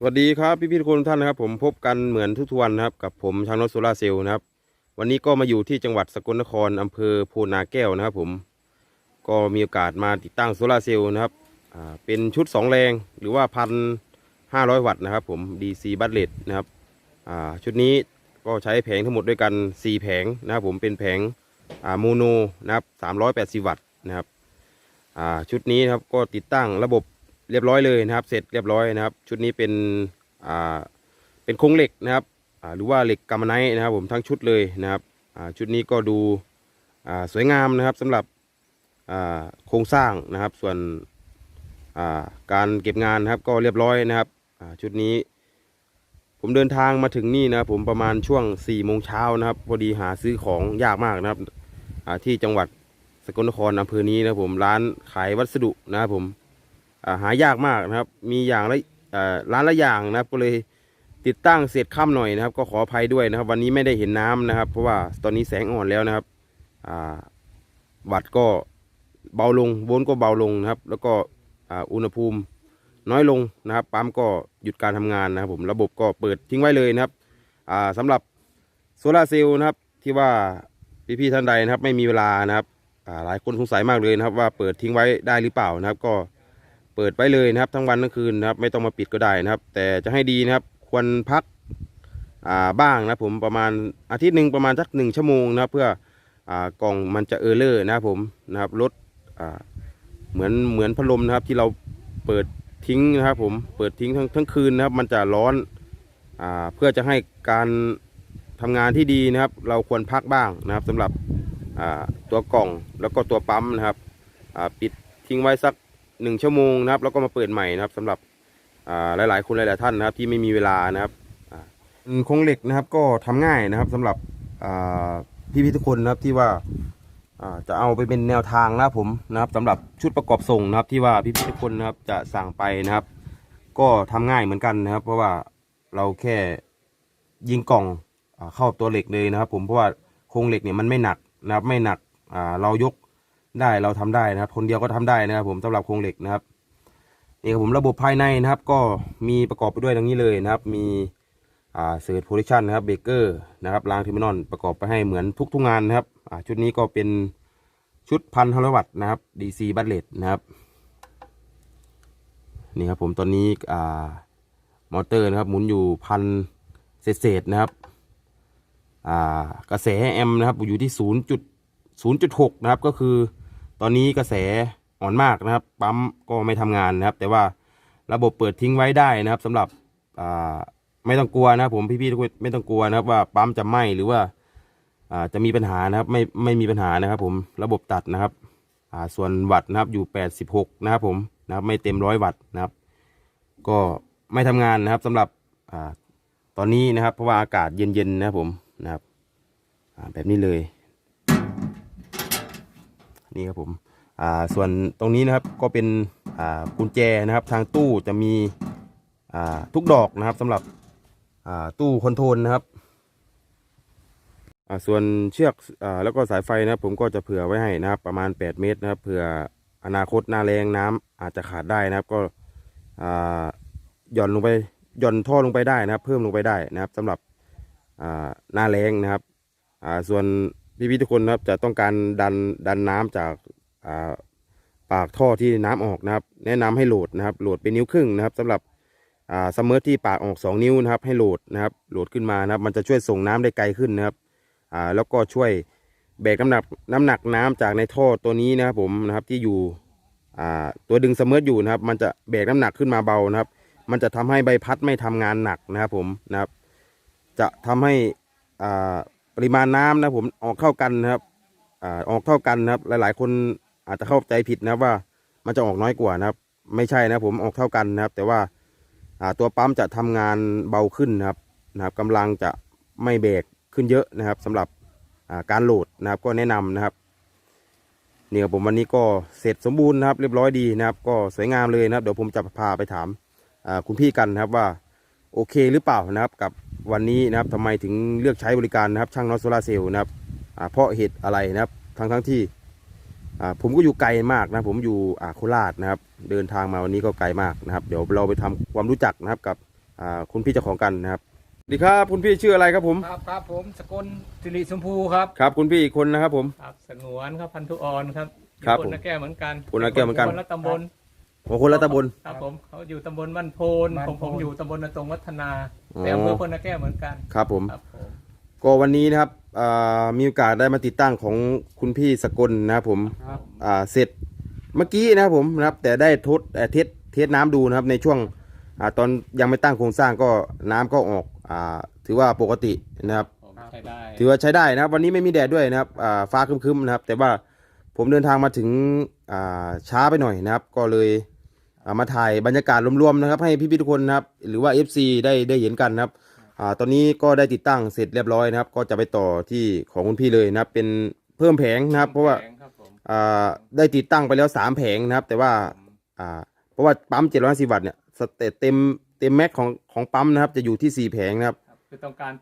สวัสดีครับพี่พี่ทุกคนท่านนะครับ ผมพบกันเหมือนทุกๆวันนะครับ กับผมชางนนท์โซลาร์เซลล์นะครับ วันนี้ก็มาอยู่ที่จังหวัดสกลนครอำเภอโพนาแก้วนะครับ ผมก็มีโอกาสมาติดตั้งโซลาร์เซลล์นะครับอ่าเป็นชุด 2 แรงหรือว่าพันห้าร้อยวัตต์นะครับ ผม DC บัตเลตนะครับอ่าชุดนี้ก็ใช้แผงทั้งหมดด้วยกัน 4 แผงนะครับ ผมเป็นแผงอ่าโมโนนะครับ380วัตต์นะครับอ่าชุดนี้นะครับก็ติดตั้งระบบ เรียบร้อยเลยนะครับ เสร็จเรียบร้อยนะครับ ชุดนี้เป็นอ่าเป็นโครงเหล็กนะครับอ่าหรือว่าเหล็กกำมไนท์นะครับ ผมทั้งชุดเลยนะครับอ่าชุดนี้ก็ดูอ่าสวยงามนะครับสำหรับอ่าโครงสร้างนะครับ ส่วนอ่าการเก็บงานนะครับก็เรียบร้อยนะครับอ่าชุดนี้ ผมเดินทางมาถึงนี่นะครับผมประมาณช่วง4ี่โมงเช้านะครับพอดีหาซื้อของยากมากนะครับอ่าที่จังหวัดสกลนครอำเภอนี้นะผมร้านขายวัสดุนะครับผม หายากมากนะครับ มีอย่างละร้านละอย่างนะครับก็เลยติดตั้งเสร็จค่ำหน่อยนะครับ ก็ขออภัยด้วยนะครับ วันนี้ไม่ได้เห็นน้ำนะครับ เพราะว่าตอนนี้แสงอ่อนแล้วนะครับอ่าวัดก็เบาลงโวลต์ก็เบาลงนะครับ แล้วก็อุณหภูมิน้อยลงนะครับปั๊มก็หยุดการทำงานนะครับผมระบบก็เปิดทิ้งไว้เลยนะครับอ่าสำหรับโซลาเซลล์นะครับที่ว่าพี่ๆท่านใดนะครับ ไม่มีเวลานะครับหลายคนสงสัยมากเลยนะครับ ว่าเปิดทิ้งไว้ได้หรือเปล่านะครับ ก็ เปิดไว้เลยนะครับ ทั้งวันทั้งคืนนะครับ ไม่ต้องมาปิดก็ได้นะครับ แต่จะให้ดีนะครับ ควรพักบ้างนะผมประมาณอาทิตย์หนึ่งประมาณสักหนึ่งชั่วโมงนะครับ เพื่ออกล่องมันจะเออร์เลอร์นะครับผมนะครับลดเหมือนเหมือนพัดลมนะครับ ที่เราเปิดทิ้งนะครับ ผมเปิดทิ้งทั้งทั้งคืนนะครับ มันจะร้อนอเพื่อจะให้การทำงานที่ดีนะครับ เราควรพักบ้างนะครับสำหรับตัวกล่องแล้วก็ตัวปั๊มนะครับปิดทิ้งไว้สัก หนึ่งชั่วโมงนะครับ แล้วก็มาเปิดใหม่นะครับสำหรับหลาย ๆ คนหลาย ๆ ท่านนะครับ ที่ไม่มีเวลานะครับโครงเหล็กนะครับ ก็ทำง่ายนะครับสำหรับอ่พี่ๆทุกคนนะครับที่ว่าจะเอาไปเป็นแนวทางนะผมนะครับสำหรับชุดประกอบส่งนะครับ ที่ว่าพี่ๆทุกคนนะครับจะสั่งไปนะครับ ก็ทำง่ายเหมือนกันนะครับ เพราะว่าเราแค่ยิงกล่องอเข้าตัวเหล็กเลยนะครับ ผมเพราะว่าโครงเหล็กเนี่ยมันไม่หนักนะครับ ไม่หนักเรายก ได้เราทำได้นะครับ คนเดียวก็ทำได้นะครับ ผมสำหรับโครงเหล็กนะครับนี่ครับผมระบบภายในนะครับ ก็มีประกอบไปด้วยดังนี้เลยนะครับ มีอ่าเซิร์ตโพลิชันนะครับเบเกอร์นะครับรางเทอร์มินอลประกอบไปให้เหมือนทุกทุกงานนะครับอ่าชุดนี้ก็เป็นชุดพันฮัลวัตต์นะครับ DC บัตเลตนะครับนี่ครับผมตอนนี้อ่ามอเตอร์นะครับ หมุนอยู่พันเศษนะครับอ่ากระแสแอมป์นะครับอยู่ที่ศูนย์จุด0.6นะครับก็คือ ตอนนี้กระแสอ่อนมากนะครับ ปั๊มก็ไม่ทำงานนะครับ แต่ว่าระบบเปิดทิ้งไว้ได้นะครับสำหรับไม่ต้องกลัวนะครับผมพี่ๆทุกคนไม่ต้องกลัวนะครับ ว่าปั๊มจะไหม้หรือว่าจะมีปัญหานะครับไม่ไม่มีปัญหานะครับผมระบบตัดนะครับส่วนวัตต์นะครับอยู่ 86 นะครับผมนะครับไม่เต็มร้อยวัตต์นะครับ ก็ไม่ทำงานนะครับสำหรับอตอนนี้นะครับ เพราะว่าอากาศเย็นๆนะครับผมนะครับแบบนี้เลย นี่ครับผมอ่าส่วนตรงนี้นะครับก็เป็นอ่ากุญแจนะครับ ทางตู้จะมีอ่าทุกดอกนะครับสำหรับอ่าตู้คอนโทรลนะครับอ่าส่วนเชือกอ่าแล้วก็สายไฟนะครับ ผมก็จะเผื่อไว้ให้นะครับ ประมาณ 8 เมตรนะครับเผื่ออนาคตหน้าแรงน้ำอาจจะขาดได้นะครับ ก็อ่าหย่อนลงไปหย่อนท่อลงไปได้นะครับ เพิ่มลงไปได้นะครับสำหรับอ่าหน้าแรงนะครับอ่าส่วน พี่ๆทุกคนนะครับจะต้องการดันดันน้ำจากาปากท่อที่น้ำออกนะครับ แนะนำให้โหลดนะครับ โหลดเป็นนิ้วครึ่งนะครับสำหรับอ่าซัมเมอร์ที่ปากออก 2 นิ้วนะครับ ให้โหลดนะครับ โหลดขึ้นมานะครับ มันจะช่วยส่งน้ำได้ไกลขึ้นนะครับแล้วก็ช่วยแบกน้ำหนักน้ำหนักน้ำจากในท่อตัวนี้นะครับผมนะครับที่อยู่ตัวดึงซัมเมอร์อยู่นะครับ มันจะแบกน้ำหนักขึ้นมาเบานะครับ มันจะทำให้ใบพัดไม่ทำงานหนักนะครับผมนะครับ จะทำให้อ่า ปริมาณน้ำนะผมออกเท่ากันนะครับอ่าออกเท่ากันนะครับ หลาย ๆ คนอาจจะเข้าใจผิดนะครับว่ามันจะออกน้อยกว่านะครับ ไม่ใช่นะผมออกเท่ากันนะครับ แต่ว่าอ่าตัวปั๊มจะทำงานเบาขึ้นนะครับนะครับกำลังจะไม่เบรกขึ้นเยอะนะครับสำหรับอ่าการโหลดนะครับก็แนะนำนะครับนี่ครับผมวันนี้ก็เสร็จสมบูรณ์นะครับ เรียบร้อยดีนะครับ ก็สวยงามเลยนะครับ เดี๋ยวผมจะพาไปถามอ่าคุณพี่กันนะครับว่าโอเคหรือเปล่านะครับกับ วันนี้นะครับทำไมถึงเลือกใช้บริการนะครับ ช่างนอตโซลาเซลล์นะครับอ่าเพราะเหตุอะไรนะครับ ทั้งทั้งที่อ่าผมก็อยู่ไกลมากนะผมอยู่อ่าโคราชนะครับ เดินทางมาวันนี้ก็ไกลมากนะครับ เดี๋ยวเราไปทำความรู้จักนะครับกับอ่าคุณพี่เจ้าของกันนะครับสวัสดีครับคุณพี่ชื่ออะไรครับผมครับครับผมสกลสิริชมพูครับครับ คุณพี่อีกคนนะครับผมครับสงวนครับพันธุออนครับครับอยู่ผมนนาแก้วเหมือนกันคนนาแก้วเหมือนกันคนละตำบล โอ้คนละตำบล ครับผมเขาอยู่ตำบลบ้านโพนบ้านผมโพน ผมอยู่ตำบลนาตรงวัฒนาอ๋อ แต่อำเภอคนนาแก้วเหมือนกันครับผม ครับผมก็วันนี้นะครับอ่ามีโอกาสได้มาติดตั้งของคุณพี่สกลนะครับผมครับอ่าเสร็จเมื่อกี้นะครับผมนะครับ แต่ได้ทดเอ่อเทสเทสน้ำดูนะครับในช่วงอ่าตอนยังไม่ตั้งโครงสร้างก็น้ำก็ออกอ่าถือว่าปกตินะครับ ผมใช้ได้ถือว่าใช้ได้นะครับ วันนี้ไม่มีแดดด้วยนะครับอ่าฟ้าครึมๆนะครับ แต่ว่าผมเดินทางมาถึงอ่าช้าไปหน่อยนะครับ ก็เลยอ่า มาถ่ายบรรยากาศรวมๆนะครับ ให้พี่ๆทุกคนนะครับ หรือว่า FC ได้ได้เห็นกันนะครับอ่าตอนนี้ก็ได้ติดตั้งเสร็จเรียบร้อยนะครับ ก็จะไปต่อที่ของคุณพี่เลยนะครับ เป็นเพิ่มแผงนะครับ เพราะว่าแข็งครับผมอ่าได้ติดตั้งไปแล้วสามแผงนะครับ แต่ว่าอ่าเพราะว่าปั๊ม750วัตต์เนี่ยสเตตเต็มเต็มแม็กของของปั๊มนะครับ จะอยู่ที่สี่แผงนะครับครับ คือต้องการ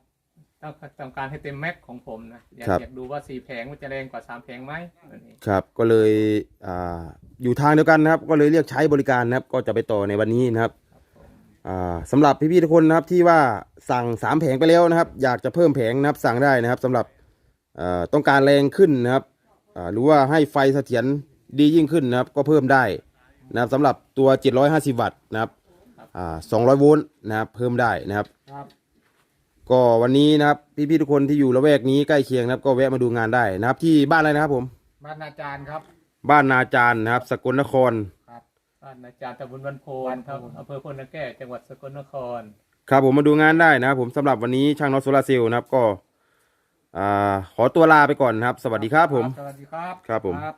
ต้องต้องการให้เต็มแม็กของผมนะอยากครับ อยากดูว่าสี่แผงมันจะแรงกว่าสามแผงไหมอันนี้ครับก็เลยอาอยู่ทางเดียวกันนะครับ ก็เลยเรียกใช้บริการนะครับ ก็จะไปต่อในวันนี้นะครับครับผมอ่าสำหรับพี่ๆทุกคนนะครับที่ว่าสั่งสามแผงไปแล้วนะครับ อยากจะเพิ่มแผงนะครับสั่งได้นะครับสำหรับอ่าต้องการแรงขึ้นนะครับอ่าหรือว่าให้ไฟเสถียรดียิ่งขึ้นนะครับ ก็เพิ่มได้นะครับสำหรับตัว 750 วัตต์นะครับอ่า200 โวลต์นะครับเพิ่มได้นะครับ ครับ ก็วันนี้นะครับพี่ๆทุกคนที่อยู่ละแวกนี้ใกล้เคียงนะครับ ก็แวะมาดูงานได้นะครับ ที่บ้านอะไรนะครับผม บ้านอาจารย์ครับ บ้านนาจารย์นะครับ สกลนครครับบ้านอาจารย์ตำบลบ้านโพนครับอำเภอพลนาแก้วจังหวัดสกลนคร ครับผมมาดูงานได้นะครับ ผมสำหรับวันนี้ช่างน็อตโซลาร์เซลล์นะครับก็อ่าขอตัวลาไปก่อนนะครับ สวัสดีครับผม สวัสดีครับครับผม ครับ